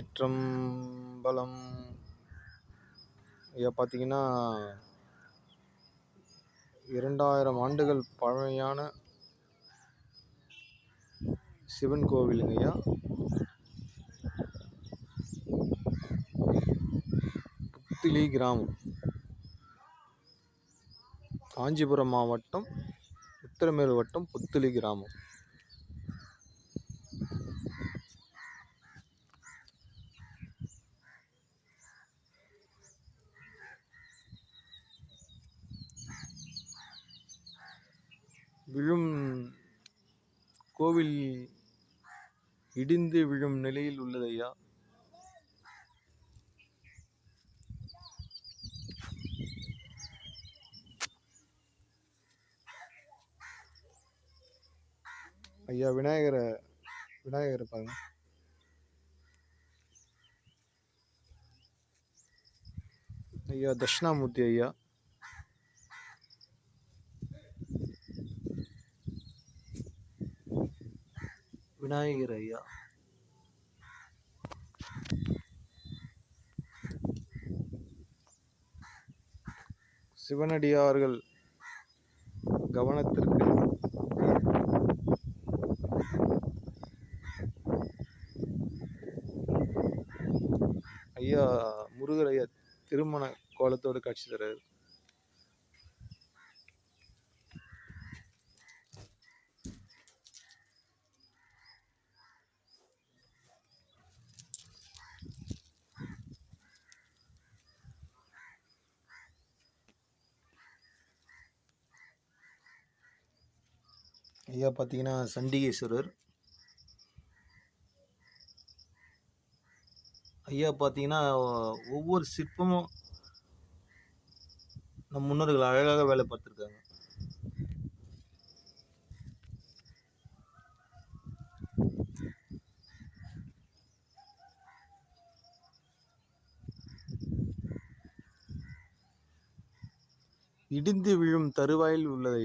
சிற்றம்பலம். ஐயா பார்த்தீங்கன்னா இரண்டாயிரம் ஆண்டுகள் பழமையான சிவன் கோவிலுங்க ஐயா. புத்திலி கிராமம். காஞ்சிபுரம் மாவட்டம் உத்திரமேல் வட்டம் புத்திலி கிராமம். விழும் கோவில் இடிந்து விழும் நிலையில் உள்ளது ஐயா ஐயா விநாயகரை விநாயகரை பாருங்க. ஐயா தட்சிணாமூர்த்தி ஐயா. விநாயகர் ஐயா. சிவனடியார்கள் கவனத்திற்கு ஐயா முருகர் ஐயா திருமண கோலத்தோடு காட்சி தர்றாரு ஐயா பார்த்தீங்கன்னா சண்டிகேஸ்வரர். ஐயா பார்த்தீங்கன்னா ஒவ்வொரு சிற்பமும் நம் முன்னோர்கள் அழகாக வேலை பார்த்துருக்காங்க. இடிந்து விழும் தருவாயில் உள்ளது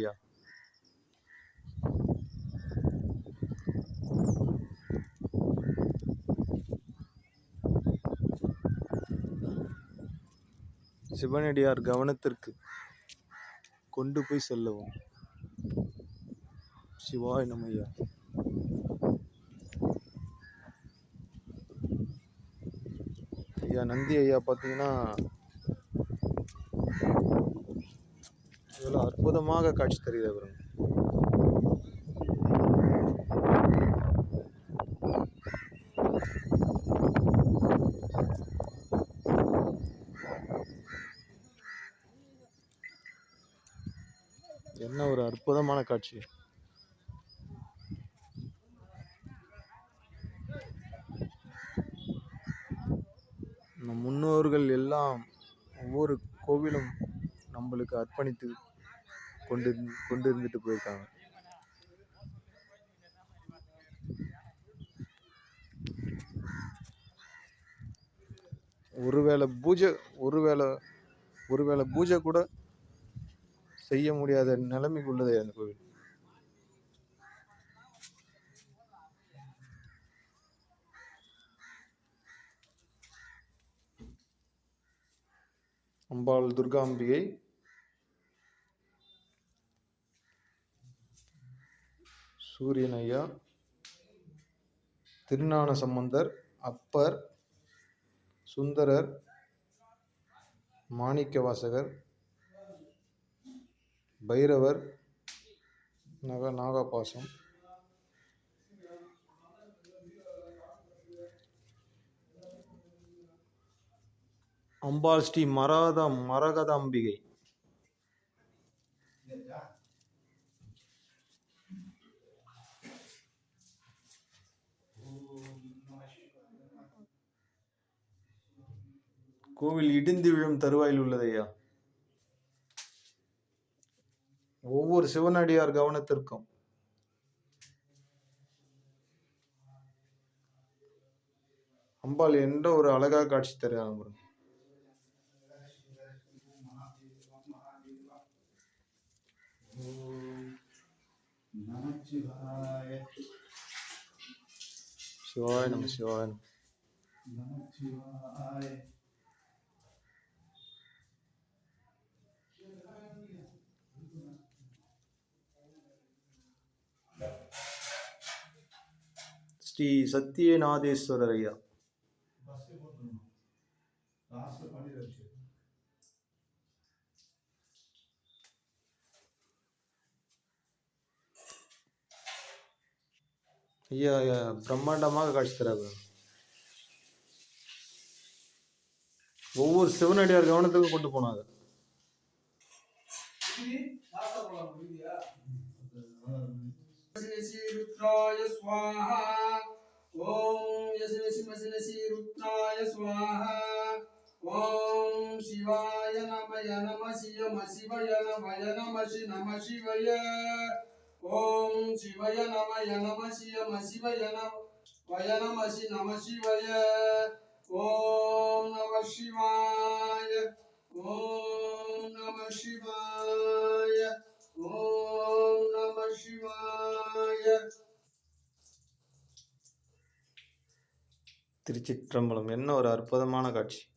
சிவனடியார் கவனத்திற்கு கொண்டு போய் செல்லவும். சிவாய் நமையா ஐயா நந்தி ஐயா பார்த்தீங்கன்னா இவ்வளோ அற்புதமாக காட்சி தருகிறது பாருங்க என்ன ஒரு அற்புதமான காட்சி. நம் முன்னோர்கள் எல்லாம் ஒவ்வொரு கோவிலும் நம்மளுக்கு அர்ப்பணித்து கொண்டு கொண்டு இருந்துட்டு போயிருக்காங்க. ஒருவேளை பூஜை ஒருவேளை ஒருவேளை பூஜை கூட செய்ய முடியாத நிலைமைக்கு உள்ளது அந்த கோவில் அம்பாள் துர்காம்பிகை. சூரியன் ஐயா. திருஞான சம்பந்தர் அப்பர் சுந்தரர் மாணிக்கவாசகர் பைரவர் நக நாகபாசம். அம்பாள் ஸ்ரீ மராத மரகதாம்பிகை. கோவில் இடிந்து விழும் தருவாயில் உள்ளதையா ஐயா ஒவ்வொரு சிவனடியார் கவனத்திற்கும் அம்பாள் என்ற ஒரு அழகாக காட்சி தருகிறாங்க பாருங்க. சிவாய நம சிவாய நம ஸ்ரீ சத்தியநாதேஸ்வரர் ஐயா ஃபஸ்ட்டு போட்டுருணும் லாஸ்ட்டில் பண்ணி வச்சு ஐயா ஐயா, பிரம்மாண்டமாக காட்சி தராங்க ஒவ்வொரு சிவனடியார் கவனத்துக்கும் கொண்டு போனாங்க यशनसि रुद्राय स्वाहा ఓం యశివశివశివశిరుత్రాయ స్వాహ. ఓం శివాయ నమయ నమ శివమ శివయ నమయ నమ శి నమ శివయ. ఓం శివయ నమయ నమ శివమ శివయ నమయ నమ శి నమ శివయ. ఓం నమ శివాయ. ఓం నమ శివాయ. ఓం నమ శివాయ. திருச்சிற்றம்பலம். என்ன ஒரு அற்புதமான காட்சி.